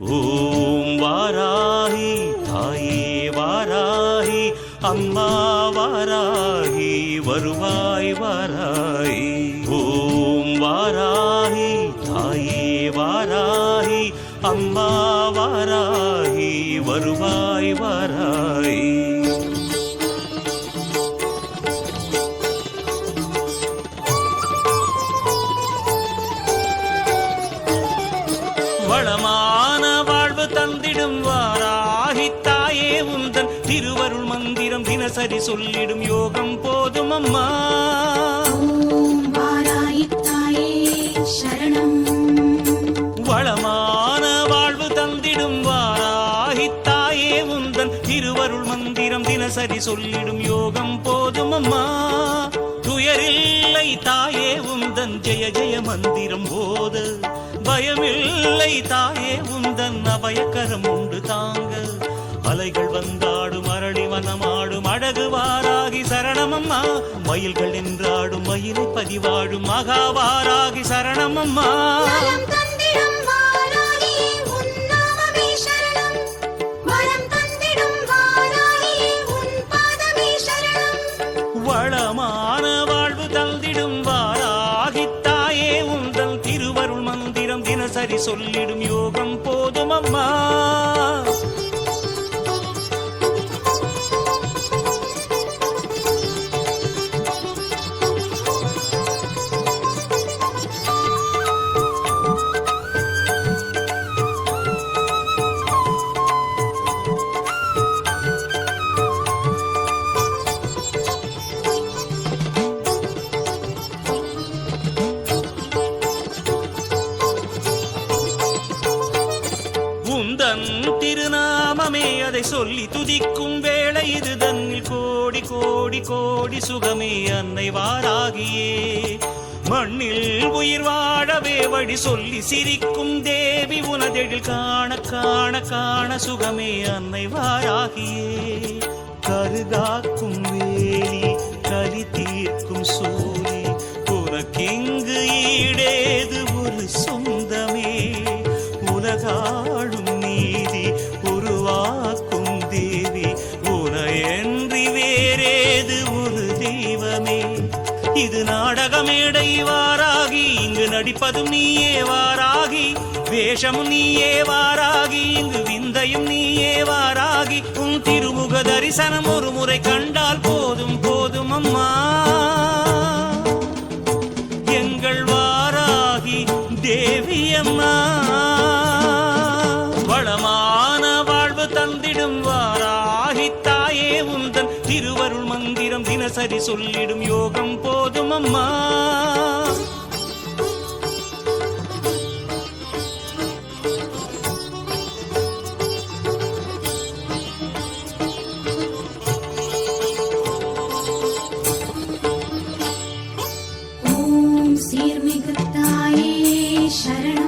ஓம் வாராகி தாயே வாராகி அம்மா வாராகி வருவாய் வாராகி. ஓம் வாராகி தாயே வாராகி அம்மா வாராகி வருவாய் வாராகி. வளமா தினசரி சொல்லிடும் யோகம் போதும் அம்மா. வளமான வாழ்வு தந்திடும் வாராகி தாயே உந்தன் திருவருள் மந்திரம் தினசரி சொல்லிடும் யோகம் போதும் அம்மா. துயரில்லை தாயே உந்தன் ஜெய ஜெய மந்திரம் போத. பயமில்லை தாயே உந்தன் அபயக்கரம் உண்டு தாங்க. அலைகள் வந்தாடும் அரளி வனமாடும் மயில்கள் நின்றாடும் மயிலை பதிவாடும் மகாவாராகி சரணம் சரணம். வளமான வாழ்வு தந்திடும் வாராகி தாயே உந்தன் திருவருள் மந்திரம் தினசரி சொல்லிடும் யோகம் போதும் அம்மா. தன் திருநாமமே அதை சொல்லி துதிக்கும் வேளை இது தன்னில் கோடி கோடி கோடி சுகமே அன்னை வாராகியே. மண்ணில் உயிர் வாழவே வழி சொல்லி சிரிக்கும் தேவி உனதெழில் காண காண காண சுகமே அன்னை வாராகியே. கருகாக்கும் வேலி கரி தீர்க்கும் சூரி உனக்கிங்கு ஈடேது ஒரு சொந்தமே. உலகா தெய்வமே. இது நாடகமேடை வாராகி இங்கு நடிப்பதும் நீயே வாராகி வேஷமும் நீயே வாராகி இங்கு விந்தையும் நீயே வாராகி உன் திருமுக தரிசனம் ஒரு முறை கண்டால் போதும் போதும் அம்மா. எங்கள் வாராகி தேவி அம்மா. வளமான வாழ்வு தந்திடும் வாராகி தாயே உந்தன் திருவருள் மந்திரம் தினசரி சொல்லிடும் யோகம் போதும் அம்மா. சீர்மிகு தாயே சரணம்